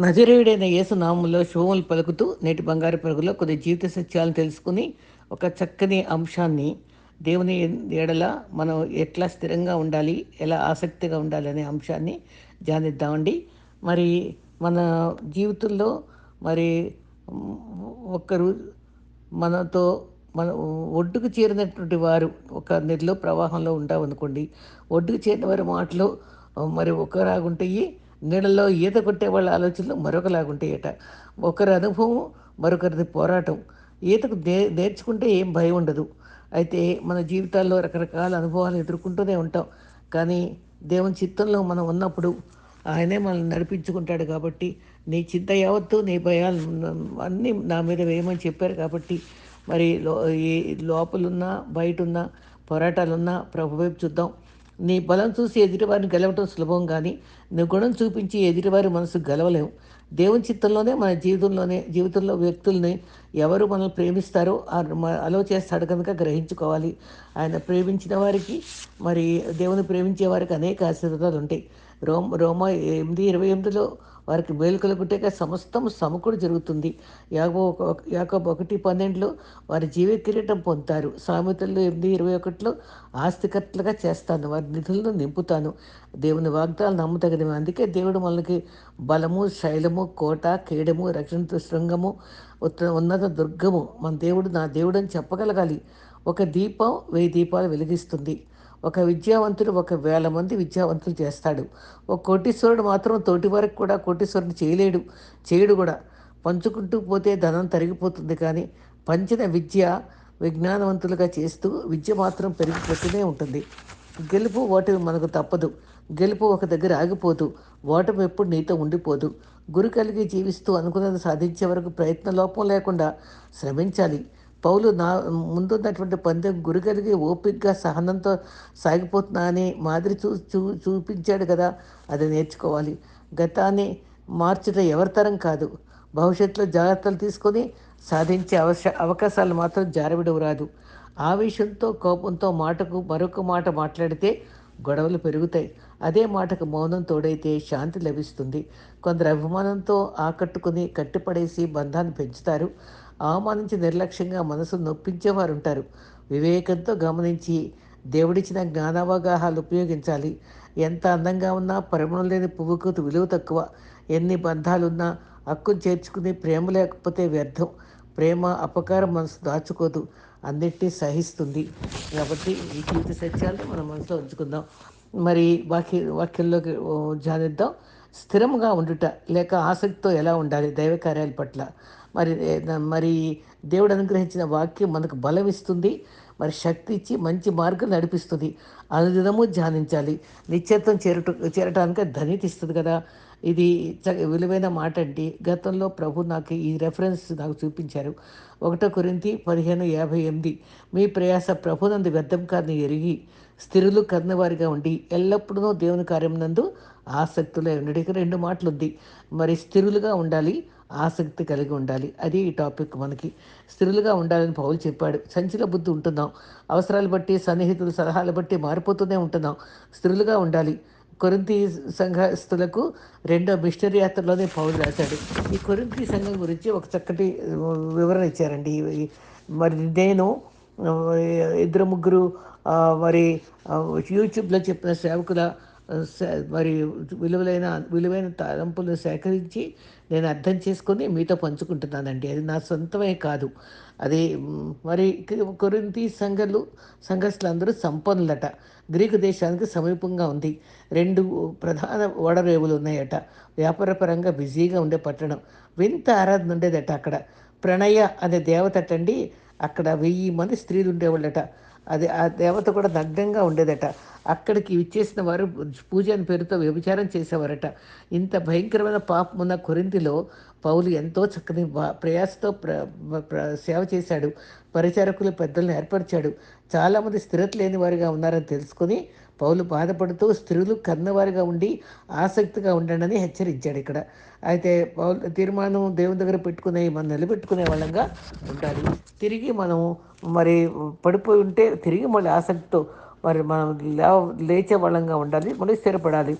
నజరేయుడైన యేసు నామంలో శుభములు పలుకుతూ నేటి బంగారు పరుగులో కొన్ని జీవిత సత్యాలను తెలుసుకుని ఒక చక్కని అంశాన్ని దేవుని ఏడల మనం ఎట్లా స్థిరంగా ఉండాలి ఎలా ఆసక్తిగా ఉండాలి అనే అంశాన్ని ధ్యానిద్దామండి. మరి మన జీవితంలో మరి ఒకరు ఒక్కరు మనతో మన ఒడ్డుకు చేరినటువంటి వారు ఒక నదిలో ప్రవాహంలో ఉంటామనుకోండి ఒడ్డుకు చేరిన వారి మాటలు మరి ఒకరాగుంటాయి నీళ్ళలో ఈత కొట్టే వాళ్ళ ఆలోచనలు మరొకలాగుంటాయట ఒకరి అనుభవం మరొకరిది పోరాటం. ఈతకు నే నేర్చుకుంటే ఏం భయం ఉండదు. అయితే మన జీవితాల్లో రకరకాల అనుభవాలు ఎదుర్కొంటూనే ఉంటాం. కానీ దేవుని చిత్తంలో మనం ఉన్నప్పుడు ఆయనే మనల్ని నడిపించుకుంటాడు కాబట్టి నీ చింత యావత్తు నీ భయాలు అన్నీ నా మీద వేయమని చెప్పారు కాబట్టి మరి లో ఈ లోపలున్నా బయట ఉన్న పోరాటాలున్నా ప్రభు వైపు చూద్దాం. నీ బలం చూసి ఎదుటివారిని గెలవటం సులభం కానీ నీ గుణం చూపించి ఎదుటివారి మనసు గెలవలేము దేవుని చిత్తంలోనే మన జీవితంలోనే జీవితంలో వ్యక్తుల్ని ఎవరు మనల్ని ప్రేమిస్తారో అలో చేస్తాడు కనుక గ్రహించుకోవాలి. ఆయన ప్రేమించిన వారికి మరి దేవుని ప్రేమించే వారికి అనేక ఆశీర్వాదాలు ఉంటాయి. రోమ్ రోమా ఎనిమిది ఇరవై ఎనిమిదిలో వారికి మేలు కలుగుటేక సమస్తం సమకూడు జరుగుతుంది. యాగో యాకోబు ఒకటి పన్నెండులో వారి జీవ కిరీటం పొందుతారు. సామెతల్లో ఎనిమిది ఇరవై ఒకటిలో ఆస్తికర్తలుగా చేస్తాను వారి నిధులను నింపుతాను. దేవుని వాగ్దాలు నమ్మదగినవి. అందుకే దేవుడు మనకి బలము శైలము కోట కేడము రక్షణ శృంగము ఉత్త- ఉన్నత దుర్గము మన దేవుడు నా దేవుడు అని చెప్పగలగాలి. ఒక దీపం వెయ్యి దీపాలు వెలిగిస్తుంది. ఒక విద్యావంతుడు ఒక వేల మంది విద్యావంతులు చేస్తాడు. ఒక కోటీశ్వరుడు మాత్రం తోటి వారికి కూడా కోటీశ్వరుడు చేయలేడు. చేయడు కూడా. పంచుకుంటూ పోతే ధనం తరిగిపోతుంది కానీ పంచిన విద్య విజ్ఞానవంతులుగా చేస్తూ విద్య మాత్రం పెరిగిపోతూనే ఉంటుంది. గెలుపు ఓటమి మనకు తప్పదు. గెలుపు ఒక దగ్గర ఆగిపోదు. ఓటమి ఎప్పుడు నీతో ఉండిపోదు. గురి కలిగి జీవిస్తూ అనుకున్నది సాధించే వరకు ప్రయత్న లోపం లేకుండా శ్రమించాలి. పౌలు నా ముందున్నటువంటి పందెం గురి కలిగి ఓపికగా సహనంతో సాగిపోతున్నా అని మాదిరి చూ చూ చూపించాడు కదా అది నేర్చుకోవాలి. గతాన్ని మార్చడం ఎవరి తరం కాదు. భవిష్యత్తులో జాగ్రత్తలు తీసుకొని సాధించే అవశ అవకాశాలు మాత్రం జారవిడవు రాదు. ఆవేశంతో కోపంతో మాటకు మరొక మాట మాట్లాడితే గొడవలు పెరుగుతాయి. అదే మాటకు మౌనం తోడైతే శాంతి లభిస్తుంది. కొందరు అభిమానంతో ఆకట్టుకుని కట్టిపడేసి బంధాన్ని పెంచుతారు. అవమానించి నిర్లక్ష్యంగా మనసు నొప్పించేవారు ఉంటారు వివేకంతో గమనించి దేవుడిచ్చిన జ్ఞానావగాహాలు ఉపయోగించాలి. ఎంత అందంగా ఉన్నా పరిమళం లేని పువ్వుకు విలువ తక్కువ. ఎన్ని బంధాలున్నా హక్కును చేర్చుకుని ప్రేమ లేకపోతే వ్యర్థం. ప్రేమ అపకారం మనసు దాచుకోదు. అన్నిటినీ సహిస్తుంది. కాబట్టి ఈ జీవిత సత్యాలను మన మనసులో ఉంచుకుందాం. మరి వాక్య వాక్యంలోకి ఓ, ధ్యానిద్దాం స్థిరంగా ఉండుట లేక ఆసక్తితో ఎలా ఉండాలి? దైవ కార్యాల పట్ల. మరి మరి దేవుడు అనుగ్రహించిన వాక్యం మనకు బలం ఇస్తుంది మరి శక్తి ఇచ్చి మంచి మార్గం నడిపిస్తుంది. అనుదినము ధ్యానించాలి. నిత్యత్వం చేరట చేరటానికి ధనిత ఇస్తుంది కదా. ఇది చ- విలువైన మాట అండి. గతంలో ప్రభు నాకు ఈ రెఫరెన్స్ నాకు చూపించారు. ఒకటో కొరింతి పదిహేను యాభై ఎనిమిది. మీ ప్రయాస ప్రభునందు వ్యర్థం కాని ఎరిగి స్థిరులు కన్నవారిగా ఉండి ఎల్లప్పుడూ దేవుని కార్యం నందు ఆసక్తులై ఉండడి రెండు మాటలు ఉంది మరి స్థిరులుగా ఉండాలి ఆసక్తి కలిగి ఉండాలి. అది ఈ టాపిక్ మనకి స్త్రీలుగా ఉండాలని పౌలు చెప్పాడు. సంచిల బుద్ధి ఉంటున్నాం. అవసరాలు బట్టి సన్నిహితుల సలహాలు బట్టి మారిపోతూనే ఉంటున్నాం. స్త్రీలుగా ఉండాలి. కొరింతి సంఘస్థులకు రెండో మిషనరీ యాత్రలోనే పౌలు రాశాడు. ఈ కొరింతి సంఘం గురించి ఒక చక్కటి వివరణ ఇచ్చారండి. మరి నేను ఇద్దరు ముగ్గురు మరి యూట్యూబ్లో చెప్పిన సేవకుల మరి విలువలైన విలువైన తలంపులను సేకరించి నేను అర్థం చేసుకొని మీతో పంచుకుంటున్నానండి. అది నా సొంతమే కాదు. అది మరి కొరింతి సంఘలు సంఘస్థులందరూ సంపన్నులట. గ్రీకు దేశానికి సమీపంగా ఉంది. రెండు ప్రధాన ఓడరేవులు ఉన్నాయట. వ్యాపారపరంగా బిజీగా ఉండే పట్టణం. వింత ఆరాధన ఉండేదట అక్కడ. ప్రణయ అనే దేవతటండి అక్కడ వెయ్యి మంది స్త్రీలు ఉండేవాళ్ళట అది ఆ దేవత కూడా నగ్నంగా ఉండేదట. అక్కడికి ఇచ్చేసిన వారు పూజ అని పేరుతో వ్యభిచారం చేసేవారట. ఇంత భయంకరమైన పాపం ఉన్న కొరింతిలో పౌలు ఎంతో చక్కని ప్రయాసతో ప్ర ప్ర- సేవ చేశాడు. పరిచారకులు పెద్దలను ఏర్పరిచాడు. చాలామంది స్థిరత లేని వారిగా ఉన్నారని తెలుసుకొని పౌలు బాధపడుతూ స్త్రీలు కన్నవారిగా ఉండి ఆసక్తిగా ఉండండి హెచ్చరించాడు ఇక్కడ. అయితే పౌలు తీర్మానం దేవుని దగ్గర పెట్టుకునే మనం నిలబెట్టుకునే వాళ్ళంగా ఉండాలి. తిరిగి మనం మరి పడిపోయి ఉంటే తిరిగి మళ్ళీ ఆసక్తితో మరి మనం లేచే వాళ్ళంగా ఉండాలి మళ్ళీ స్థిరపడాలి.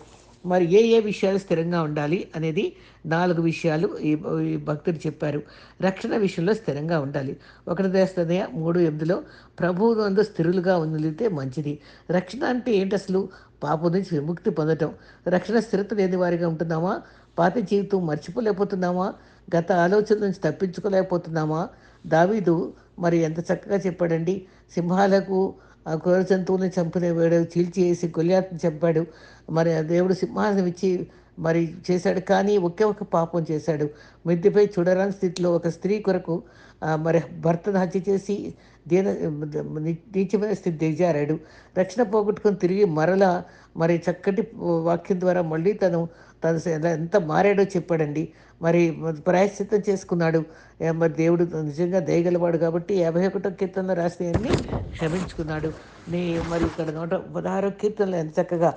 మరి ఏ ఏ విషయాలు స్థిరంగా ఉండాలి అనేది నాలుగు విషయాలు ఈ ఈ భక్తుడు చెప్పారు. రక్షణ విషయంలో స్థిరంగా ఉండాలి. ఒకటి దేస్తనే మూడు ఎనిమిదిలో ప్రభువు అందు స్థిరులుగా ఉండితే మంచిది. రక్షణ అంటే ఏంటి అసలు? పాపం నుంచి విముక్తి పొందటం. రక్షణ స్థిరత లేని వారిగా ఉంటున్నామా? పాత జీవితం మర్చిపోలేకపోతున్నామా? గత ఆలోచన నుంచి తప్పించుకోలేకపోతున్నామా? దావీదు మరి ఎంత చక్కగా చెప్పాడండి. సింహాలకు ఆ క్రూర జంతువుల్ని చంపిన వేడు చీల్చి వేసి గొలియాతని చంపాడు. మరి ఆ దేవుడు సింహాసనం ఇచ్చి మరి చేశాడు. కానీ ఒకే ఒక పాపం చేశాడు. మిద్దెపై చూడరాని స్థితిలో ఒక స్త్రీ కొరకు మరి భర్తను హత్య చేసి దీన నీచమైన స్థితి దిగజారాడు. రక్షణ పోగొట్టుకొని తిరిగి మరలా మరి చక్కటి వాక్యం ద్వారా మళ్ళీ తను తను ఎంత మారాడో చెప్పాడండి. మరి ప్రాయశ్చిత్తం చేసుకున్నాడు. ఏ మరి దేవుడు నిజంగా దయగలవాడు కాబట్టి యాభై ఒకటో కీర్తనలో రాసినవన్నీ క్షమించుకున్నాడు. నీ మరి ఇక్కడ నూట పదహారో కీర్తనలు ఎంత చక్కగా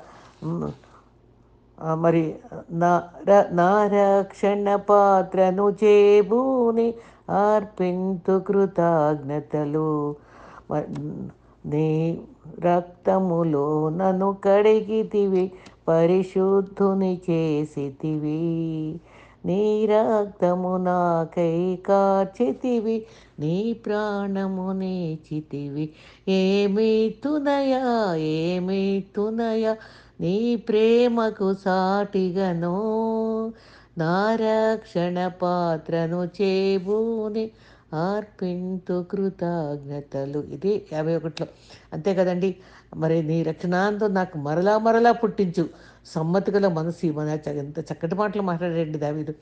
మరి నా ర- రక్షణ పాత్రను చేబూని అర్పింతు కృతజ్ఞతలు. నీ రక్తములో నన్ను కడిగితివి పరిశుద్ధుని చేసితివి. నీ రక్తము నాకై కార్చితివి నీ ప్రాణము నేచితివి. ఏమి తునయా ఏమి తునయా నీ ప్రేమకు సాటిగను. నా రక్షణ పాత్రను చేబూని అర్పింతు కృతజ్ఞతలు. ఇది యాభై ఒకటిలో. అంతే కదండి. మరి నీ రక్షణాంతం నాకు మరలా మరలా పుట్టించు. సమ్మతి గల మనసు మన ఎంత చక్కటి మాటలు మాట్లాడండి దావీదు.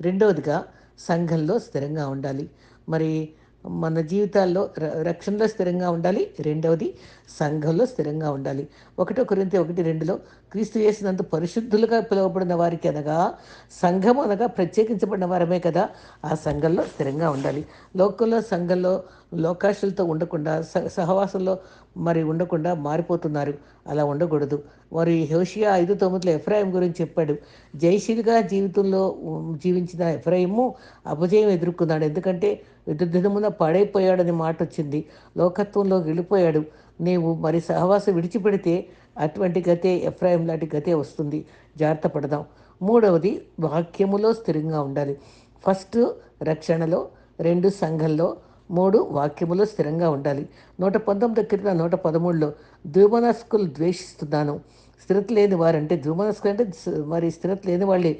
రెండవదిగా సంఘంలో స్థిరంగా ఉండాలి. మరి మన జీవితాల్లో ర- రక్షణలో స్థిరంగా ఉండాలి. రెండవది సంఘంలో స్థిరంగా ఉండాలి. ఒకటో కొరింత ఒకటి రెండులో క్రీస్తు చేసినంత పరిశుద్ధులుగా పిలువబడిన వారికి అనగా సంఘం అనగా ప్రత్యేకించబడిన వారమే కదా ఆ సంఘంలో స్థిరంగా ఉండాలి. లోకంలో సంఘంలో లోకాశలతో ఉండకుండా సహవాసంలో మరి ఉండకుండా మారిపోతున్నారు. అలా ఉండకూడదు. మరి హోషియా ఐదు తొమ్మిదిలో ఎఫ్రాయిం గురించి చెప్పాడు. జయశీలిగా జీవితంలో జీవించిన ఎఫ్రాయిము అపజయం ఎదుర్కొన్నాడు. ఎందుకంటే యుద్ధదినమున పాడైపోయాడని మాట వచ్చింది లోకత్వంలో వెళ్ళిపోయాడు. నీవు మరి సహవాసం విడిచిపెడితే అటువంటి గతే ఎఫ్రాయిం లాంటి గతే వస్తుంది. జాగ్రత్త పడదాం. మూడవది వాక్యములో స్థిరంగా ఉండాలి. ఫస్ట్ రక్షణలో రెండు సంఘంలో మూడు వాక్యములో స్థిరంగా ఉండాలి. నూట పంతొమ్మిది క్రితం నూట పదమూడులో ద్విమనస్కులు ద్వేషిస్తున్నాను. స్థిరత లేని వారంటే ద్విమనస్కులు అంటే మరి స్థిరత లేని వాళ్ళే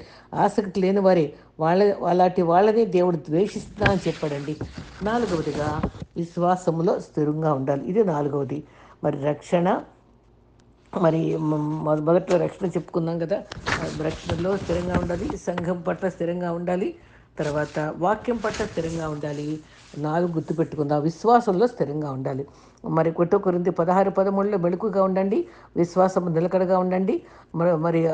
ఆసక్తి లేని వారే. వాళ్ళ అలాంటి వాళ్ళని దేవుడు ద్వేషిస్తున్నా అని చెప్పాడండి. నాలుగవదిగా విశ్వాసములో స్థిరంగా ఉండాలి. ఇది నాలుగవది. మరి రక్షణ మరి మొదట్లో రక్షణ చెప్పుకున్నాం కదా. రక్షణలో స్థిరంగా ఉండాలి సంఘం పట్ల స్థిరంగా ఉండాలి తర్వాత వాక్యం పట్ల స్థిరంగా ఉండాలి నాలుగు గుర్తుపెట్టుకుందాం విశ్వాసంలో స్థిరంగా ఉండాలి. మరి కొట్టు కొరింది పదహారు పదమూడులో మెళుకుగా ఉండండి విశ్వాసం నిలకడగా ఉండండి. మరి మరి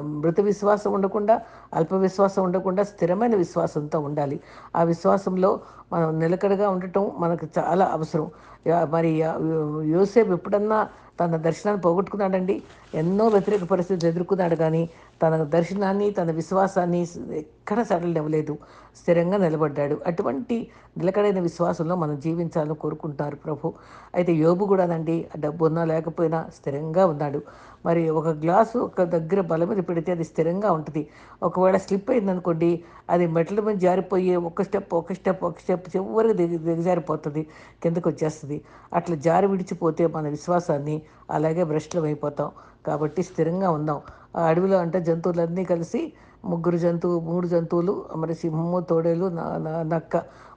మృత విశ్వాసం ఉండకుండా అల్ప విశ్వాసం ఉండకుండా స్థిరమైన విశ్వాసంతో ఉండాలి. ఆ విశ్వాసంలో మనం నిలకడగా ఉండటం మనకు చాలా అవసరం. మరి యా- యోసేపు ఎప్పుడన్నా తన దర్శనాన్ని పోగొట్టుకున్నాడండి? ఎన్నో వ్యతిరేక పరిస్థితులు ఎదుర్కొన్నాడు కానీ తన దర్శనాన్ని తన విశ్వాసాన్ని ఎక్కడ సడలివ్వలేదు స్థిరంగా నిలబడ్డాడు. అటువంటి నిలకడైన విశ్వాసంలో మనం జీవించాలని కోరుకుంటున్నారు ప్రభు. అయితే యోబు కూడానండి డబ్బు ఉన్నా లేకపోయినా స్థిరంగా ఉన్నాడు. మరి ఒక గ్లాసు ఒక దగ్గర బల మీద పెడితే అది స్థిరంగా ఉంటుంది. ఒకవేళ స్లిప్ అయిందనుకోండి అది మెట్ల మీద జారిపోయి ఒక స్టెప్ ఒక స్టెప్ ఒక స్టెప్ చివరికి దిగి దిగజారిపోతుంది కిందకు వచ్చేస్తుంది. అట్లా జారి విడిచిపోతే మన విశ్వాసాన్ని అలాగే భ్రష్టం అయిపోతాం. కాబట్టి స్థిరంగా ఉందాం. ఆ అడవిలో అంటే జంతువులన్నీ కలిసి ముగ్గురు జంతువు మూడు జంతువులు మరి సింహము తోడేలు న- నక్క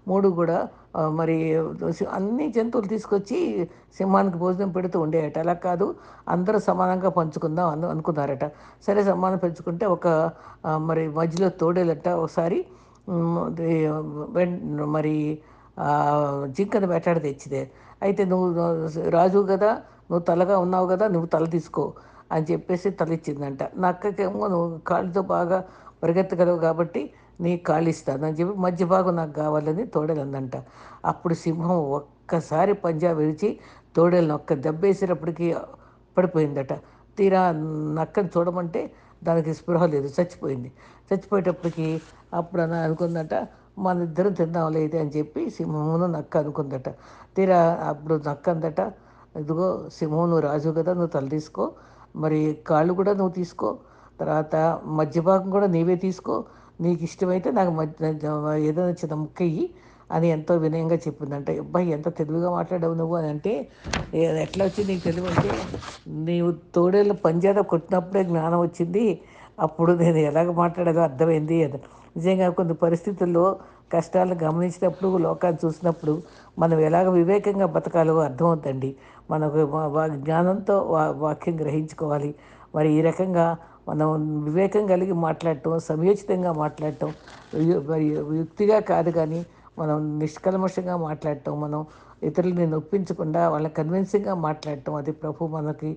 మూడు కూడా మరి అన్ని జంతువులు తీసుకొచ్చి సింహానికి భోజనం పెడుతూ ఉండేయట. అలా కాదు అందరూ సమానంగా పంచుకుందాం అను అనుకున్నారట. సరే సమానం పంచుకుంటే ఒక మరి మధ్యలో తోడేలట. ఒకసారి మరి జింకను వేటాడ తెచ్చిదే. అయితే నువ్వు రాజు కదా నువ్వు తలగా ఉన్నావు కదా నువ్వు తల తీసుకో అని చెప్పేసి తల ఇచ్చిందంట నక్కకేమో నువ్వు కాళ్ళతో బాగా పరిగెత్తగలవు కాబట్టి నీ కాళిస్తానని అని చెప్పి మధ్య భాగం నాకు కావాలని తోడలందంట. అప్పుడు సింహం ఒక్కసారి పంజా విరిచి తోడేలను ఒక్క దెబ్బేసేటప్పటికి పడిపోయిందట. తీరా నక్కని చూడమంటే దానికి స్పృహ లేదు. చచ్చిపోయింది. చచ్చిపోయేటప్పటికి అప్పుడు అని అనుకుందట మన ఇద్దరం తిందాం లేదే అని చెప్పి సింహమును నక్క అనుకుందట. తీరా అప్పుడు నక్క అందట ఇదిగో సింహం నువ్వు రాజు కదా నువ్వు తల తీసుకో. మరి కాళ్ళు కూడా నువ్వు తీసుకో. తర్వాత మధ్య భాగం కూడా నీవే తీసుకో. నీకు ఇష్టమైతే నాకు మధ్య ఏదైనా చిన్న ముక్క ఇయ్యి అని ఎంతో వినయంగా చెప్పిందంట అబ్బాయి ఎంత తెలివిగా మాట్లాడావు నువ్వు? అని అంటే ఎట్లా వచ్చింది నీకు తెలివి అంటే నీవు తోడేళ్ళు పంజాద కొట్టినప్పుడే జ్ఞానం వచ్చింది. అప్పుడు నేను ఎలాగ మాట్లాడేదో అర్థమైంది. అది నిజంగా కొన్ని పరిస్థితుల్లో కష్టాలను గమనించినప్పుడు లోకాన్ని చూసినప్పుడు మనం ఎలాగ వివేకంగా బతకాలో అర్థమవుతండి మనకు వా- జ్ఞానంతో వా- వాక్యం గ్రహించుకోవాలి. మరి ఈ రకంగా మనం వివేకం కలిగి మాట్లాడటం సమయోచితంగా మాట్లాడటం మరి యుక్తిగా కాదు కానీ మనం నిష్కల్మషంగా మాట్లాడటం మనం ఇతరులని నొప్పించకుండా వాళ్ళ కన్విన్సింగ్గా మాట్లాడటం అది ప్రభు మనకి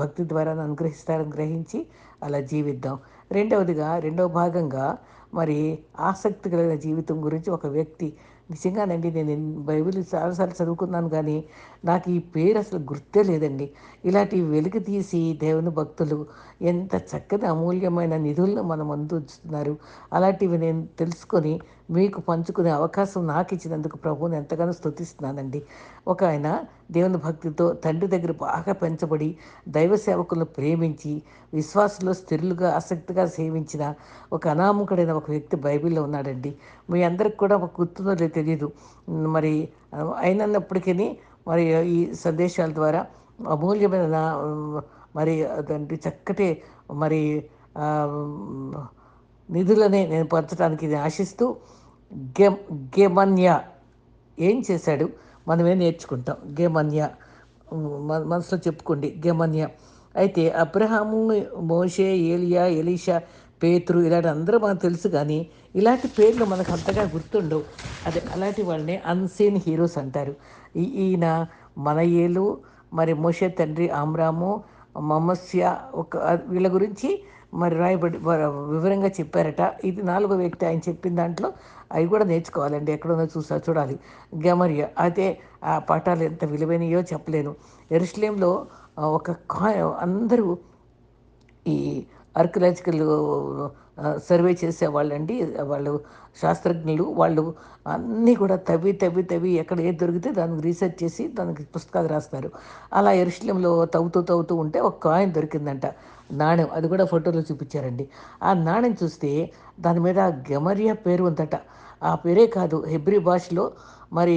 భక్తి ద్వారా అనుగ్రహిస్తారని గ్రహించి అలా జీవిద్దాం. రెండవదిగా రెండవ భాగంగా మరి ఆసక్తి కలిగిన జీవితం గురించి ఒక వ్యక్తి నిజంగానండి నేను బైబిల్ చాలాసార్లు చదువుకున్నాను కానీ నాకు ఈ పేరు అసలు గుర్తే లేదండి. ఇలాంటి వెలుగు తీసి దేవుని భక్తులు ఎంత చక్కటి అమూల్యమైన నిధులను మనం అందిస్తున్నారు అలాంటివి నేను తెలుసుకొని మీకు పంచుకునే అవకాశం నాకు ఇచ్చినందుకు ప్రభువుని ఎంతగానో స్తుతిస్తున్నానండి. ఒక ఆయన దేవుని భక్తితో తండ్రి దగ్గర బాగా పెంచబడి దైవ సేవకులను ప్రేమించి విశ్వాసంలో స్థిరులుగా ఆసక్తిగా సేవించిన ఒక అనామకుడైన ఒక వ్యక్తి బైబిల్లో ఉన్నాడండి. మీ అందరికి కూడా ఒక గుర్తుందో తెలియదు మరి అయినప్పటికీ మరి ఈ సందేశాల ద్వారా అమూల్యమైన మరి అదంటే చక్కటి మరి నిధులనే నిధులని నేను పంచడానికి ఇది ఆశిస్తూ గెమ్ గెమన్య ఏం చేశాడు మనమే నేర్చుకుంటాం. గెమన్య మన మనసులో చెప్పుకోండి. గెమన్య. అయితే అబ్రహాము మోషే ఏలియా ఎలీషా పేతురు ఇలాంటి అందరూ మనకు తెలుసు కానీ ఇలాంటి పేర్లు మనకు అంతగా గుర్తుండవు. అదే అలాంటి వాళ్ళని అన్సీన్ హీరోస్ అంటారు. ఈయన మనయేలు మరి మోషే తండ్రి ఆమ్రాము మమస్య ఒక వీళ్ళ గురించి మరి రాయబడి వివరంగా చెప్పారట. ఇది నాలుగో వ్యక్తి ఆయన చెప్పిన దాంట్లో అవి కూడా నేర్చుకోవాలండి. ఎక్కడుందో చూసా చూడాలి. గమర్య అయితే ఆ పాఠాలు ఎంత విలువైనయో చెప్పలేను. ఎరుస్లేంలో ఒక కా అందరూ ఈ ఆర్కియలాజికల్ సర్వే చేసే వాళ్ళండి వాళ్ళు శాస్త్రజ్ఞులు. వాళ్ళు అన్నీ కూడా తవ్వి తవ్వి తవ్వి ఎక్కడ ఏది దొరికితే దానికి రీసెర్చ్ చేసి దానికి పుస్తకాలు రాస్తారు అలా ఎరుసలేంలో తవ్వుతూ తవ్వుతూ ఉంటే ఒక కాయిన్ దొరికిందంట. నాణ్యం అది కూడా ఫోటోలో చూపించారండి. ఆ నాణ్యం చూస్తే దాని మీద గమరియా పేరు ఉందట. ఆ పేరే కాదు హెబ్రి భాషలో మరి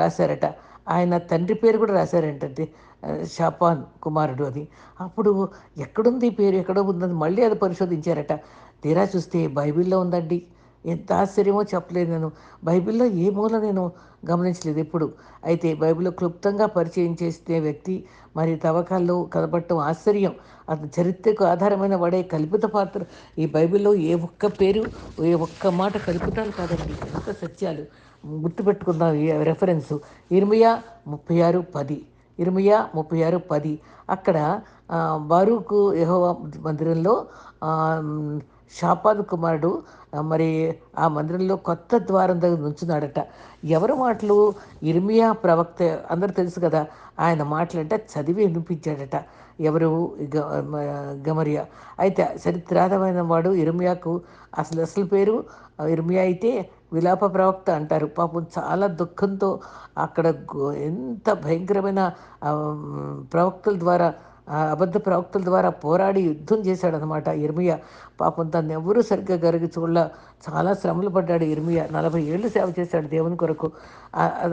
రాశారట. ఆయన తండ్రి పేరు కూడా రాశారంటే షాపాన్ కుమారుడు అని అప్పుడు ఎక్కడుంది పేరు? ఎక్కడో ఉందని మళ్ళీ అది పరిశోధించారట. తీరా చూస్తే బైబిల్లో ఉందండి. ఎంత ఆశ్చర్యమో చెప్పలేదు నేను. బైబిల్లో ఏ మూల నేను గమనించలేదు ఎప్పుడు. అయితే బైబిల్లో క్లుప్తంగా పరిచయం చేసే వ్యక్తి మరి తవ్వకాల్లో కనబడటం ఆశ్చర్యం. అతని చరిత్రకు ఆధారమైన వాడే కల్పిత పాత్ర. ఈ బైబిల్లో ఏ ఒక్క పేరు ఏ ఒక్క మాట కల్పితాలు కాదండి. ఎంత సత్యాలు. గుర్తుపెట్టుకుందాం ఈ రెఫరెన్స్. ఇర్మియా ముప్పై ఆరు పది. ఇరమయా ముప్పై ఆరు పది. అక్కడ బారూకు యెహోవా మందిరంలో ఆ, షాపాద్ కుమారుడు మరి ఆ మందిరంలో కొత్త ద్వారం దగ్గర నుంచున్నాడట. ఎవరి మాటలు? ఇర్మియా ప్రవక్త అందరూ తెలుసు కదా ఆయన మాటలంటే చదివి వినిపించాడట. ఎవరు? గ- గమరియా. అయితే చరిత్రాధమైన వాడు ఇర్మియాకు అసలు అసలు పేరు ఆ, ఇర్మియా అయితే విలాప ప్రవక్త అంటారు. పాపం చాలా దుఃఖంతో అక్కడ ఎంత భయంకరమైన ప్రవక్తల ద్వారా అబద్ధ ప్రవక్తల ద్వారా పోరాడి యుద్ధం చేశాడనమాట ఇర్మియా. పాపం తను ఎవరూ సరిగ్గా గరిగి చూడల. చాలా శ్రమలు పడ్డాడు ఇర్మియా. నలభై ఏళ్ళు సేవ చేశాడు దేవుని కొరకు.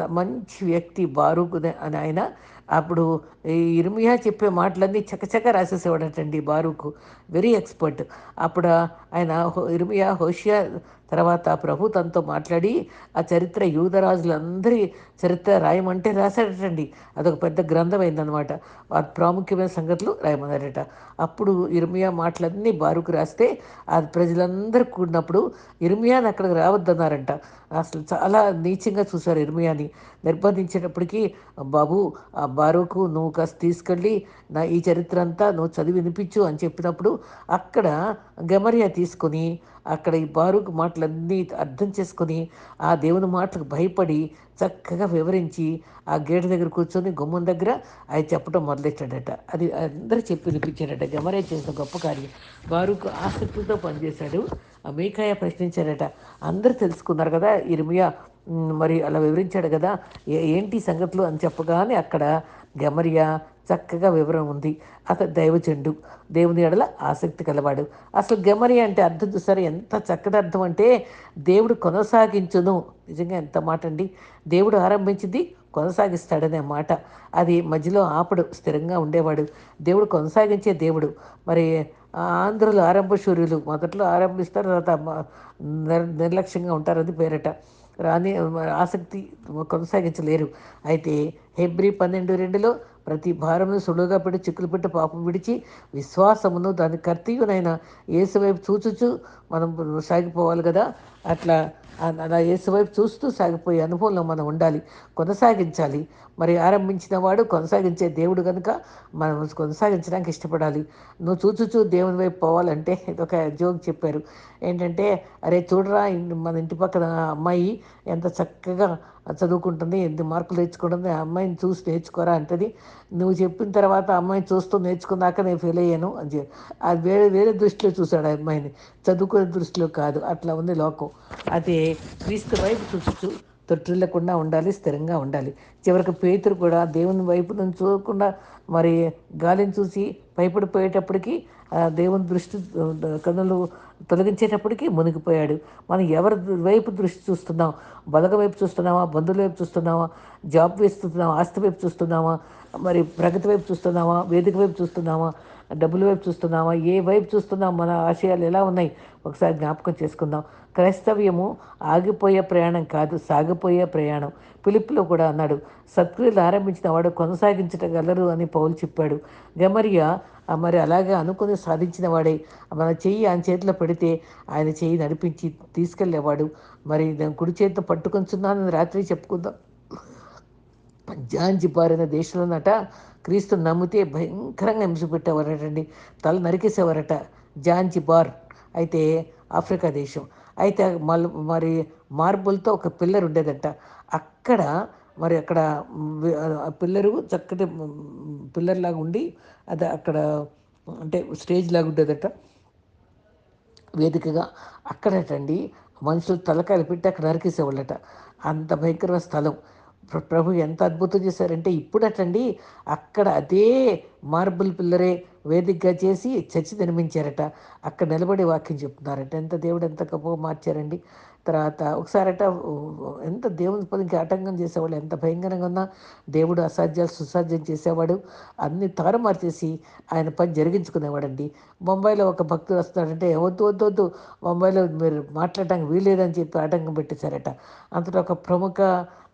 మంచి వ్యక్తి బారూకు అని ఆయన అప్పుడు ఇర్మియా చెప్పే మాటలన్నీ చకచక రాసేసేవాడటండి బారూకు. వెరీ ఎక్స్పర్ట్ అప్పుడు ఆయన హో- ఇర్మియా హోషియా తర్వాత ప్రభు తనతో మాట్లాడి ఆ చరిత్ర యూదరాజులందరి చరిత్ర రాయమంటే రాశాడటండి. అదొక పెద్ద గ్రంథం అయిందనమాట ఆ ప్రాముఖ్యమైన సంగతులు రాయమన్నారట. అప్పుడు ఇర్మియా మాటలన్నీ బారుకు రాస్తే అది ప్రజలందరూ కూడినప్పుడు ఇర్మియాని అక్కడికి రావద్దన్నారంట. అసలు చాలా నీచంగా చూశారు ఇర్మియాని. నిర్బంధించేటప్పటికీ బాబు ఆ బారుకు నువ్వు కాస్త తీసుకెళ్ళి నా ఈ చరిత్ర అంతా నువ్వు చదివి వినిపించు అని చెప్పినప్పుడు అక్కడ గమరియా తీసుకొని అక్కడ ఈ బారుకు మాటలన్నీ అర్థం చేసుకొని ఆ దేవుని మాటలకు భయపడి చక్కగా వివరించి ఆ గేటు దగ్గర కూర్చొని గుమ్మం దగ్గర ఆయన చెప్పడం మొదలెట్టాడట. అది అందరూ చెప్పి వినిపించాడట గమరే చేసిన గొప్ప కార్యం. బారుకు ఆసక్తితో పనిచేశాడు. ఆ మేకాయ ప్రశ్నించాడట అందరూ తెలుసుకున్నారు కదా ఇరిమియా మరి అలా వివరించాడు కదా. ఏ- ఏంటి సంగతులు అని చెప్పగానే అక్కడ గమరియా చక్కగా వివరం ఉంది. అతను దైవచండు దేవుని ఎడల ఆసక్తి కలవాడు. అసలు గమరి అంటే అర్థం చూసారు? ఎంత చక్కటి అర్థం అంటే దేవుడు కొనసాగించును. నిజంగా ఎంత మాట అండి. దేవుడు ఆరంభించింది కొనసాగిస్తాడనే మాట. అది మధ్యలో ఆపడు స్థిరంగా ఉండేవాడు. దేవుడు కొనసాగించే దేవుడు. మరి ఆంధ్రులు ఆరంభ సూర్యులు మొదట్లో ఆరంభిస్తారు తర్వాత నిర్- నిర్లక్ష్యంగా ఉంటారు అది పేరట. రాని ఆసక్తి కొనసాగించలేరు. అయితే హెబ్రి పన్నెండు రెండులో ప్రతి భారమును సులువుగా పెట్టి చిక్కులు పెట్టి పాపం విడిచి విశ్వాసమును దాని కర్తీయునైన ఏసువైపు చూచుచు మనం సాగిపోవాలి కదా. అట్లా అలా ఏసువైపు చూస్తూ సాగిపోయే అనుభవంలో మనం ఉండాలి కొనసాగించాలి. మరి ఆరంభించిన వాడు కొనసాగించే దేవుడు కనుక మనం కొనసాగించడానికి ఇష్టపడాలి. నువ్వు చూచుచూ దేవుని వైపు పోవాలంటే ఇది ఒక జోక్ చెప్పారు. ఏంటంటే అరే చూడరా మన ఇంటి పక్కన అమ్మాయి ఎంత చక్కగా చదువుకుంటుంది ఎన్ని మార్కులు తెచ్చుకుంటుంది ఆ అమ్మాయిని చూసి నేర్చుకోరా అంటది. నువ్వు చెప్పిన తర్వాత అమ్మాయిని చూస్తూ నేర్చుకున్నాక నేను ఫెయిల్ అయ్యాను అని అది వేరే వేరే దృష్టిలో చూశాడు ఆ అమ్మాయిని. చదువుకునే దృష్టిలో కాదు అట్లా ఉంది లోకం. అది క్రీస్తు వైపు చూచుచు తొట్టిల్లకుండా ఉండాలి స్థిరంగా ఉండాలి. చివరికి పేతురు కూడా దేవుని వైపు నుంచి చూడకుండా మరి గాలిని చూసి భయపడిపోయేటప్పటికీ ఆ దేవుని దృష్టి కన్నులు తొలగించేటప్పటికీ మునిగిపోయాడు. మనం ఎవరి వైపు దృష్టి చూస్తున్నాం? బలగ వైపు చూస్తున్నామా? బంధువుల వైపు చూస్తున్నామా? జాబ్ వేస్తున్నామా ఆస్తి వైపు చూస్తున్నామా? మరి ప్రగతి వైపు చూస్తున్నామా? వేదిక వైపు చూస్తున్నామా? డబ్బుల వైపు చూస్తున్నామా? ఏ వైపు చూస్తున్నాం? మన ఆశయాలు ఎలా ఉన్నాయి? ఒకసారి జ్ఞాపకం చేసుకుందాం. క్రైస్తవ్యము ఆగిపోయే ప్రయాణం కాదు సాగిపోయే ప్రయాణం. పిలుపులో కూడా అన్నాడు సత్క్రియలు ఆరంభించిన వాడు కొనసాగించగలరు అని పౌలు చెప్పాడు. గమరియా మరి అలాగే అనుకుని సాధించిన వాడే. మన చెయ్యి ఆయన చేతిలో పెడితే ఆయన చెయ్యి నడిపించి తీసుకెళ్ళేవాడు మరి నేను కుడి చేతితో పట్టుకొంచున్నానని రాత్రి చెప్పుకుందాం. జాంజిబార్ అనే దేశంలోనట క్రీస్తు నమ్మితే భయంకరంగా హింసపెట్టేవారటండి. తల నరికేసేవారట. జాన్జిబార్ అయితే ఆఫ్రికా దేశం. అయితే మల్ మరి మార్బుల్తో ఒక పిల్లర్ ఉండేదట. అక్కడ మరి అక్కడ పిల్లరు చక్కటి పిల్లర్ లాగా ఉండి అది అక్కడ అంటే స్టేజ్ లాగా ఉండేదట. వేదికగా. అక్కడటండి మనుషులు తలకాయలు పెట్టి అక్కడ నరికేసేవాళ్ళట. అంత భయంకరమైన స్థలం. ప్రభు ఎంత అద్భుతం చేశారంటే ఇప్పుడటండి అక్కడ అదే మార్బుల్ పిల్లరే వేదికగా చేసి చర్చి నిర్మించారట. అక్కడ నిలబడి వాక్యం చెప్తున్నారట. ఎంత దేవుడు ఎంత గొప్పగా మార్చారండి. తర్వాత ఒకసారట ఎంత దేవుని పనికి ఆటంకం చేసేవాళ్ళు ఎంత భయంకరంగా ఉన్నా దేవుడు అసాధ్యాలు సుసాధ్యం చేసేవాడు అన్ని తారుమారు చేసి ఆయన పని జరిగించుకునేవాడండి. బొంబాయిలో ఒక భక్తుడు వస్తాడంటే వద్దు వద్దు వద్దు బొంబాయిలో మీరు మాట్లాడడానికి వీలేదని చెప్పి ఆటంకం పెట్టేశారట. అంతటా ఒక ప్రముఖ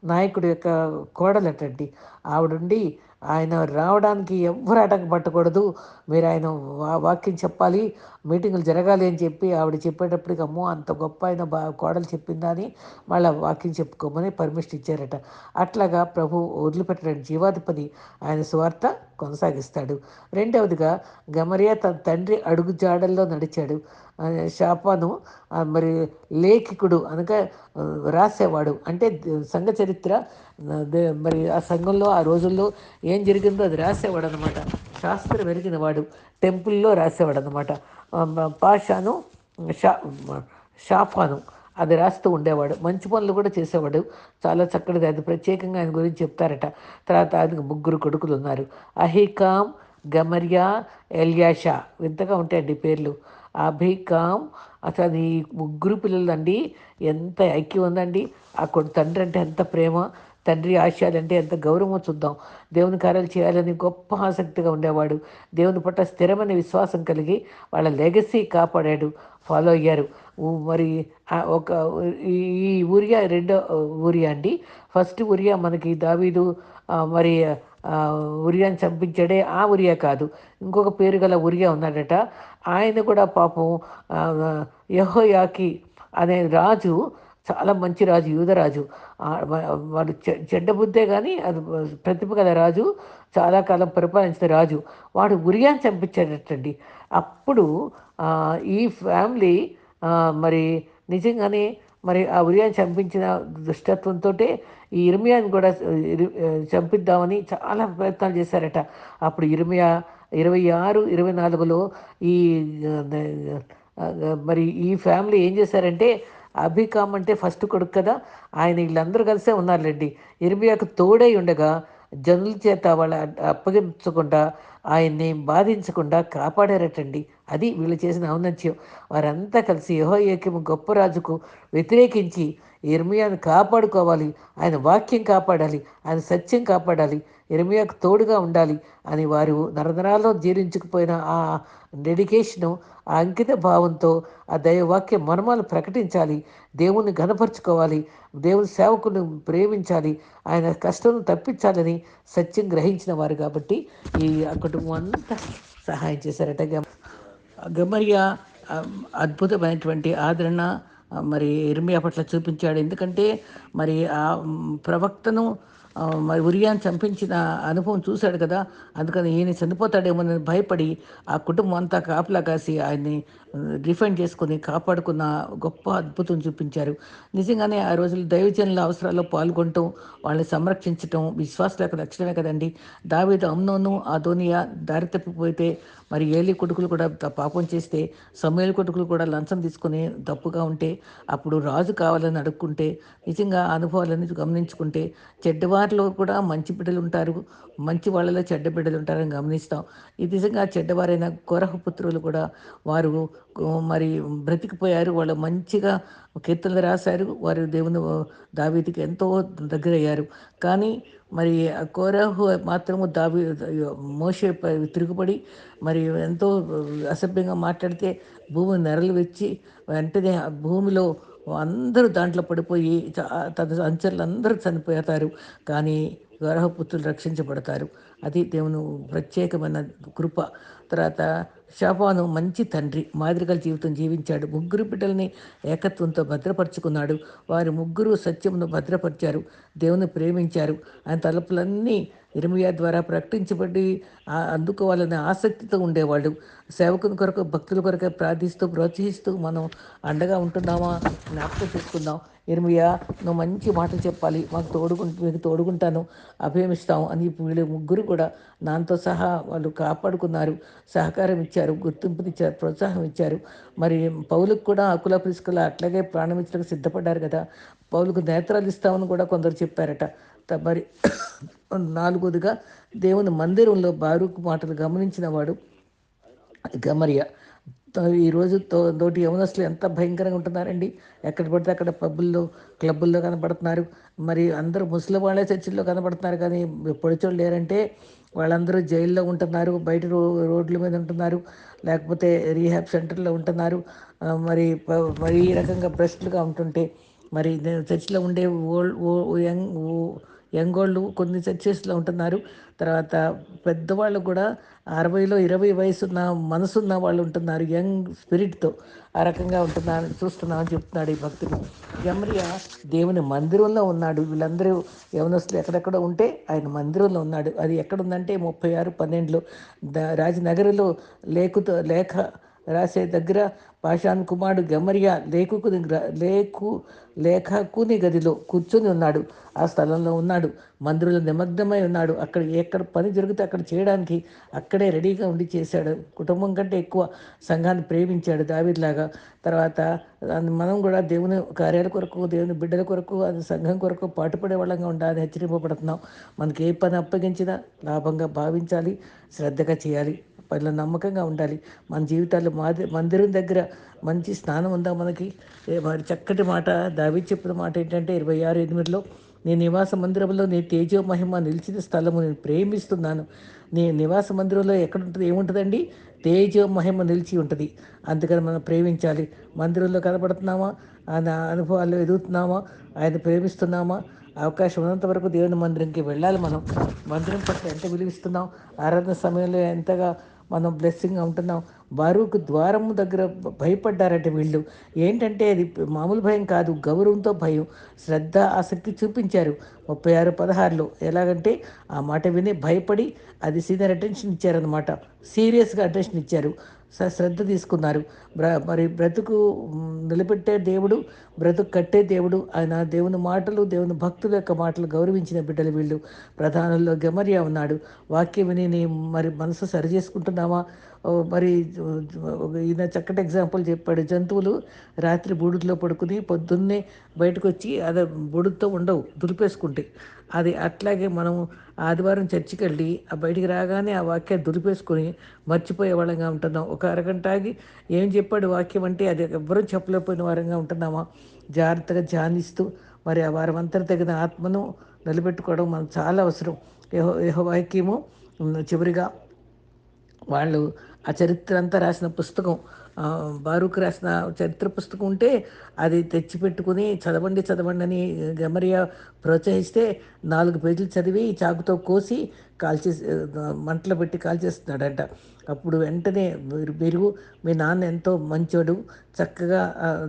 నాయకుడి యొక్క కోడలటండి. ఆవిడుండి ఆయన రావడానికి ఎవ్వరు ఆటంకం పట్టకూడదు. మీరు ఆయన వా- వాక్యం చెప్పాలి మీటింగులు జరగాలి అని చెప్పి ఆవిడ చెప్పేటప్పటికి అమ్మో అంత గొప్ప ఆయన బా కోడలు చెప్పిందా అని మళ్ళీ వాక్యం చెప్పుకోమని పర్మిషన్ ఇచ్చారట. అట్లాగా ప్రభు వదిలిపెట్టడం జీవాధిపతి ఆయన స్వార్థ కొనసాగిస్తాడు. రెండవదిగా గమరియా తన తండ్రి అడుగు జాడల్లో నడిచాడు. శాపాను మరి లేఖికుడు అనగా రాసేవాడు. అంటే సంఘ చరిత్ర మరి ఆ సంఘంలో ఆ రోజుల్లో ఏం జరిగిందో అది రాసేవాడు అనమాట శాస్త్రం వెలిగిన వాడు టెంపుల్లో రాసేవాడు అనమాట పాషాను షా షాఫాను అది రాస్తూ ఉండేవాడు. మంచి పనులు కూడా చేసేవాడు. చాలా చక్కటిది. అది ప్రత్యేకంగా ఆయన గురించి చెప్తారట. తర్వాత ఆయనకు ముగ్గురు కొడుకులు ఉన్నారు. అహికామ్ గమర్యా ఎల్యాషా. వింతగా ఉంటాయండి పేర్లు. అభికామ్. అసలు ఈ ముగ్గురు పిల్లలు అండి ఎంత ఐక్యం ఉందండి. ఆ కొడు తండ్రి అంటే ఎంత ప్రేమ తండ్రి ఆశయాలు అంటే ఎంత గౌరవం చూద్దాం. దేవుని కార్యాలు చేయాలని గొప్ప ఆసక్తిగా ఉండేవాడు. దేవుని పట్ల స్థిరమైన విశ్వాసం కలిగి వాళ్ళ లెగసీ కాపాడాడు. ఫాలో అయ్యారు. మరి ఒక ఈ ఈ ఊరియా రెండో ఊరియా అండి. ఫస్ట్ ఊరియా మనకి దావీదు మరి ఉరియాని చంపించాడే ఆ ఉరియా కాదు. ఇంకొక పేరు గల ఉరియా ఉన్నాడట. ఆయన కూడా పాపం యహోయాకి అనే రాజు చాలా మంచి రాజు యూదరాజు వాడు చెడ్డ బుద్ధే కానీ అది ప్రతిభ గల రాజు చాలా కాలం పరిపాలించిన రాజు. వాడు ఉరియాని చంపించాడటండి. అప్పుడు ఈ ఫ్యామిలీ మరి నిజంగానే మరి ఆ ఉరియాని చంపించిన దుష్టత్వంతో ఈ ఇర్మియాని కూడా చంపిద్దామని చాలా ప్రయత్నాలు చేశారట. అప్పుడు ఇర్మియా ఇరవై ఆరు ఇరవై నాలుగులో ఈ మరి ఈ ఫ్యామిలీ ఏం చేశారంటే అభికామ్ అంటే ఫస్ట్ కొడుకు కదా ఆయన వీళ్ళందరూ కలిసే ఉన్నారులేండి ఇర్మియాకు తోడై ఉండగా జనుల చేత వాళ్ళ అప్పగించకుండా ఆయన్ని బాధించకుండా కాపాడారటండి. అది వీళ్ళు చేసిన ఔన్నత్యం. వారంతా కలిసి యహోయేకిము గొప్ప రాజుకు వ్యతిరేకించి ఇర్మియాను కాపాడుకోవాలి. ఆయన వాక్యం కాపాడాలి. ఆయన సత్యం కాపాడాలి. ఇర్మియాకు తోడుగా ఉండాలి అని వారు నరనరాల్లో జీర్ణించుకుపోయిన ఆ డెడికేషను ఆ అంకిత భావంతో ఆ దైవవాక్య మర్మాలు ప్రకటించాలి. దేవుణ్ణి ఘనపరుచుకోవాలి. దేవుని సేవకుని ప్రేమించాలి. ఆయన కష్టం తప్పించాలని సత్యం గ్రహించిన వారు కాబట్టి ఈ కుటుంబం అంతా సహాయం చేశారట. గమర్య అద్భుతమైనటువంటి ఆదరణ మరి ఇర్మియా పట్ల చూపించాడు. ఎందుకంటే మరి ఆ ప్రవక్తను మరి ఉరియాన్ని చంపించిన అనుభవం చూశాడు కదా. అందుకని ఈయన చనిపోతాడేమోనని భయపడి ఆ కుటుంబం అంతా కాపలా కాసి ఆయన్ని డిఫెండ్ చేసుకొని కాపాడుకున్న గొప్ప అద్భుతం చూపించారు. నిజంగానే ఆ రోజులు దైవజనుల అవసరాల్లో పాల్గొనటం వాళ్ళని సంరక్షించటం విశ్వాసులకు యొక్క లక్షణమే కదండి. దావీదు అమ్నోను అదోనియా దారి తప్పిపోతే మరి ఏలి కొడుకులు కూడా పాపం చేస్తే సమయలు కొడుకులు కూడా లంచం తీసుకుని తప్పుగా ఉంటే అప్పుడు రాజు కావాలని అడుక్కుంటే నిజంగా ఆ అనుభవాలన్నీ గమనించుకుంటే చెడ్డవారిలో కూడా మంచి బిడ్డలు ఉంటారు మంచి వాళ్ళలో చెడ్డ బిడ్డలు ఉంటారని గమనిస్తాం. ఇది నిజంగా చెడ్డవారైన కొరహ పుత్రులు కూడా వారు మరి బ్రతికిపోయారు వాళ్ళు మంచిగా కీర్తనలు రాశారు వారు దేవుని దావీదికి ఎంతో దగ్గరయ్యారు. కానీ మరి కోరాహు మాత్రము దావి మోసే తిరుగుపడి మరి ఎంతో అసభ్యంగా మాట్లాడితే భూమి నెరలు వచ్చి వెంటనే భూమిలో అందరూ దాంట్లో పడిపోయి తన అంచర్లు అందరూ చనిపోతారు. కానీ గర్భపుత్రులు రక్షించబడతారు. అది దేవుని ప్రత్యేకమైన కృప. తర్వాత షాపాను మంచి తండ్రి. మాదిరిగల జీవితం జీవించాడు. ముగ్గురు బిడ్డల్ని ఏకత్వంతో భద్రపరుచుకున్నాడు. వారి ముగ్గురు సత్యమును భద్రపరిచారు. దేవుని ప్రేమించారు. ఆయన తలుపులన్నీ ఇర్మియా ద్వారా ప్రకటించబడి ఆ అందుకోవాలనే ఆసక్తితో ఉండేవాళ్ళు. సేవకుని కొరకు భక్తుల కొరకే ప్రార్థిస్తూ ప్రోత్సహిస్తూ మనం అండగా ఉంటున్నామా? జ్ఞాపకం చేసుకుందాం. ఇర్మియా నువ్వు మంచి మాటలు చెప్పాలి. మాకు తోడుకుంటు మీకు తోడుకుంటాను అభిమిస్తాం అని వీళ్ళు ముగ్గురు కూడా నాతో సహా వాళ్ళు కాపాడుకున్నారు. సహకారం ఇచ్చారు. ఇచ్చారు గుర్తింపునిచ్చారు ప్రోత్సాహం ఇచ్చారు మరి పౌలకు కూడా అకుల ప్రిస్కుల అట్లాగే ప్రాణం ఇచ్చడానికి సిద్ధపడ్డారు కదా. పౌలకు నేత్రాలు ఇస్తామని కూడా కొందరు చెప్పారట. మరి నాలుగోదిగా దేవుని మందిరంలో బారుకు మాటలు గమనించిన వాడు గమరియ. తో- ఈరోజు తో తోటి యవనస్తులు ఎంత భయంకరంగా ఉంటున్నారండి. ఎక్కడ పడితే అక్కడ పబ్బుల్లో క్లబ్బుల్లో కనపడుతున్నారు. మరి అందరూ ముసలి వాళ్ళే చర్చిల్లో కనపడుతున్నారు కానీ పొడిచోళ్ళు లేరంటే వాళ్ళందరూ జైల్లో ఉంటున్నారు బయట రో రోడ్ల మీద ఉంటున్నారు లేకపోతే రీహాబ్ సెంటర్లో ఉంటున్నారు. మరి మరి ఈ రకంగా బ్రెస్ట్లుగా ఉంటుంటే మరి చర్చిలో ఉండే ఓల్డ్ ఓ యంగ్ యంగ్ వాళ్ళు కొన్ని చర్చెస్లో ఉంటున్నారు. తర్వాత పెద్దవాళ్ళు కూడా అరవైలో ఇరవై వయసున్న మనసున్న వాళ్ళు ఉంటున్నారు యంగ్ స్పిరిట్తో. ఆ రకంగా ఉంటున్నారు చూస్తున్నామని చెప్తున్నాడు ఈ భక్తుడు. యమరియ దేవుని మందిరంలో ఉన్నాడు. వీళ్ళందరూ యవనస్తులు ఎక్కడెక్కడ ఉంటే ఆయన మందిరంలో ఉన్నాడు. అది ఎక్కడుందంటే ముప్పై ఆరు పన్నెండులో ద రాజనగరిలో లేఖతో లేఖ రాసే దగ్గర పాషాన్ కుమారుడు గమరియా లేఖకు లేఖు లేఖకుని గదిలో కూర్చొని ఉన్నాడు. ఆ స్థలంలో ఉన్నాడు. మందిరంలో నిమగ్నమై ఉన్నాడు. అక్కడ ఎక్కడ పని జరిగితే అక్కడ చేయడానికి అక్కడే రెడీగా ఉండి చేశాడు. కుటుంబం కంటే ఎక్కువ సంఘాన్ని ప్రేమించాడు దావిలాగా తర్వాత మనం కూడా దేవుని కార్యాల కొరకు దేవుని బిడ్డల కొరకు అది సంఘం కొరకు పాటుపడే వాళ్ళంగా ఉండాలని హెచ్చరింపబడుతున్నాం. మనకి ఏ పని అప్పగించినా లాభంగా భావించాలి శ్రద్ధగా చేయాలి. పనిలో నమ్మకంగా ఉండాలి. మన జీవితాల్లో మాది మందిరం దగ్గర మంచి స్నానం ఉందా మనకి? మరి చక్కటి మాట దావి చెప్పిన మాట ఏంటంటే ఇరవై ఆరు ఎనిమిదిలో నీ నివాస మందిరంలో నీ తేజో మహిమ నిలిచిన స్థలము నేను ప్రేమిస్తున్నాను. నీ నివాస మందిరంలో ఎక్కడ ఉంటుంది? ఏముంటుందండి? తేజో మహిమ నిలిచి ఉంటుంది. అందుకని మనం ప్రేమించాలి. మందిరంలో కనబడుతున్నామా ఆయన అనుభవాల్లో ఎదుగుతున్నామా? ఆయన ప్రేమిస్తున్నామా? అవకాశం ఉన్నంత వరకు దేవుని మందిరంకి వెళ్ళాలి మనం. మందిరం పట్ల ఎంత విలువిస్తున్నాం? ఆరాధన సమయంలో ఎంతగా మనం బ్లెస్సింగ్గా ఉంటున్నాం. బారూకు ద్వారము దగ్గర భయపడ్డారట వీళ్ళు. ఏంటంటే అది మామూలు భయం కాదు గౌరవంతో భయం. శ్రద్ధ ఆసక్తి చూపించారు. ముప్పై ఆరు పదహారులో. ఎలాగంటే ఆ మాట విని భయపడి అది సీనియర్ అటెన్షన్ ఇచ్చారనమాట సీరియస్గా అటెన్షన్ ఇచ్చారు. స- శ్రద్ధ తీసుకున్నారు. బ్ర మరి బ్రతుకు నిలబెట్టే దేవుడు బ్రతుకు కట్టే దేవుడు ఆయన దేవుని మాటలు దేవుని భక్తుల యొక్క మాటలు గౌరవించిన బిడ్డలు వీళ్ళు. ప్రధానంలో గమరియా ఉన్నాడు. వాక్యం విని నీ మరి మనసు సరి చేసుకుంటున్నావా? ఓ మరి ఈయన చక్కటి ఎగ్జాంపుల్ చెప్పాడు. జంతువులు రాత్రి బూడిదలో పడుకుని పొద్దున్నే బయటకు వచ్చి అదే బూడుతో ఉండవు దులిపేసుకుంటే. అది అట్లాగే మనం ఆదివారం చర్చికి వెళ్ళి ఆ బయటికి రాగానే ఆ వాక్యాన్ని దులిపేసుకొని మర్చిపోయే వాళ్ళంగా ఉంటున్నాం. ఒక అరగంట ఆగి ఏం చెప్పాడు వాక్యం అంటే అది ఎవ్వరూ చెప్పలేకపోయిన వారంగా ఉంటున్నామా? జాగ్రత్తగా ధ్యానిస్తూ మరి ఆ వారం అంతా తగిన ఆత్మను నిలబెట్టుకోవడం మనకు చాలా అవసరం. యహో యహో వాక్యము చివరిగా వాళ్ళు ఆ చరిత్ర అంతా రాసిన పుస్తకం బారూక్ రాసిన చరిత్ర పుస్తకం ఉంటే అది తెచ్చిపెట్టుకుని చదవండి చదవండి అని గమరియా ప్రోత్సహిస్తే నాలుగు పేజీలు చదివి చాకుతో కోసి కాల్చే మంటలు పెట్టి కాల్చేస్తున్నాడంట. అప్పుడు వెంటనే మీరు మీరు మీ నాన్న ఎంతో మంచోడు చక్కగా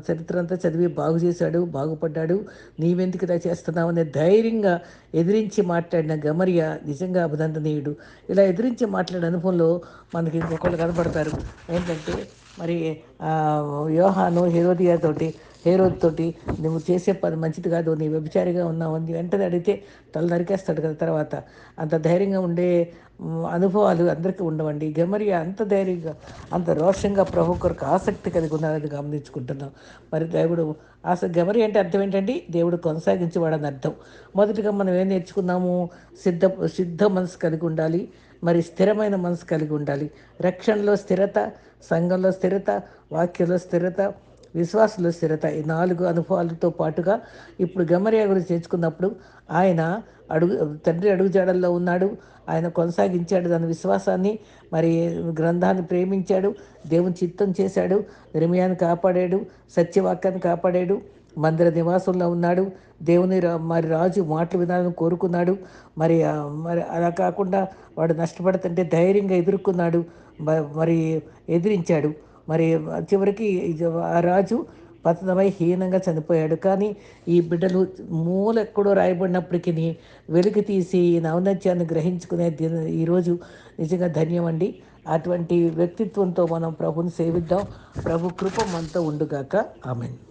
చరిత్ర అంతా చదివి బాగు చేశాడు బాగుపడ్డాడు నీవెందుకు ఇలా చేస్తున్నావు అనే ధైర్యంగా ఎదిరించి మాట్లాడిన గమరియ నిజంగా అభినందనీయుడు. ఇలా ఎదిరించి మాట్లాడే అనుభవంలో మనకి ఇంకొకళ్ళు కనబడతారు ఏంటంటే మరి వ్యూహాను యోహాను హేరోదియా తోటి హేరోద్ తోటి నువ్వు చేసే పని మంచిది కాదు నీ వ్యభిచారిగా ఉన్నావు అని వెంటనే అడిగితే తల నరికేస్తాడు కదా తర్వాత. అంత ధైర్యంగా ఉండే అనుభవాలు అందరికీ ఉండవండి. గమరియ అంత ధైర్యంగా అంత రోషంగా ప్రభు కొరకు ఆసక్తి కలిగి ఉన్నారని గమనించుకుంటున్నాం. మరి దేవుడు ఆస గమరి అంటే అర్థం ఏంటండి? దేవుడు కొనసాగించేవాడని అర్థం. మొదటిగా మనం ఏం నేర్చుకున్నాము? సిద్ధ సిద్ధ మనసు కలిగి ఉండాలి. మరి స్థిరమైన మనసు కలిగి ఉండాలి. రక్షణలో స్థిరత సంఘంలో స్థిరత వాక్యంలో స్థిరత విశ్వాసంలో స్థిరత ఈ నాలుగు అనుభవాలతో పాటుగా ఇప్పుడు గమరియా గురించి తెచ్చుకున్నప్పుడు ఆయన అడుగు తండ్రి అడుగుజాడల్లో ఉన్నాడు. ఆయన కొనసాగించాడు తన విశ్వాసాన్ని మరి గ్రంథాన్ని ప్రేమించాడు. దేవుని చిత్తం చేశాడు. నిర్మయాన్ని కాపాడాడు. సత్యవాక్యాన్ని కాపాడాడు. మందిర నివాసంలో ఉన్నాడు. దేవుని రా- మరి రాజు మాటలు వినాలని కోరుకున్నాడు. మరి మరి అలా కాకుండా వాడు నష్టపడుతుంటే ధైర్యంగా ఎదుర్కొన్నాడు. మరి ఎదిరించాడు. మరి చివరికి ఆ రాజు పతనమై హీనంగా చనిపోయాడు. కానీ ఈ బిడ్డలు మూల ఎక్కడో రాయబడినప్పటికీ వెలికి తీసి ఈ నవనత్యాన్ని గ్రహించుకునే దిన ఈరోజు నిజంగా ధన్యమండి. అటువంటి వ్యక్తిత్వంతో మనం ప్రభుని సేవిద్దాం. ప్రభు కృప మనతో ఉండుగాక. ఆమెను.